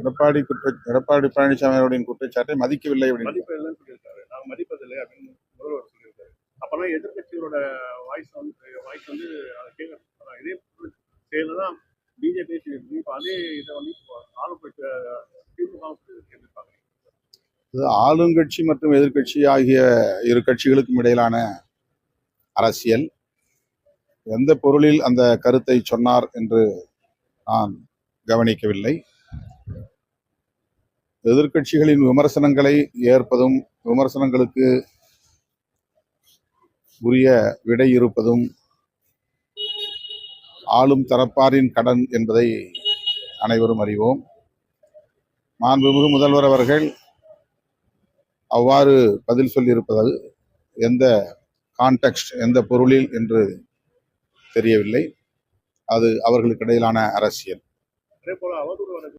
எடப்பாடி குற்ற எடப்பாடி பழனிசாமி அவர்களின் குற்றச்சாட்டை மதிக்கவில்லை அப்படின்னு மதிப்பதில்லை அப்படின்னு முதல்வர் சொல்லியிருக்காரு. அப்பெல்லாம் எதிர்க்கட்சிகளோட வாய்ஸ் வந்து வாய்ஸ் வந்து அதை கேட்க இதே செயல தான் பிஜேபி சொல்லியிருக்கு இப்போ அதே இதை வந்து ஆளுப்பட்ட திமுக இது ஆளுங்கட்சி மற்றும் எதிர்க்கட்சி ஆகிய இரு கட்சிகளுக்கும் இடையிலான அரசியல். எந்த பொருளில் அந்த கருத்தை சொன்னார் என்று நான் கவனிக்கவில்லை. எதிர்கட்சிகளின் விமர்சனங்களை ஏற்பதும் விமர்சனங்களுக்கு உரிய விடை இருப்பதும் ஆளும் தரப்பாரின் கடன் என்பதை அனைவரும் அறிவோம். மாண்புமிகு முதல்வர் அவர்கள் அவ்வாறு பதில் சொல்லியிருப்பது எந்த கான்டெக்ட் எந்த பொருளில் என்று தெரியவில்லை. அது அவர்களுக்கு இடையிலான அரசியல். அதே போல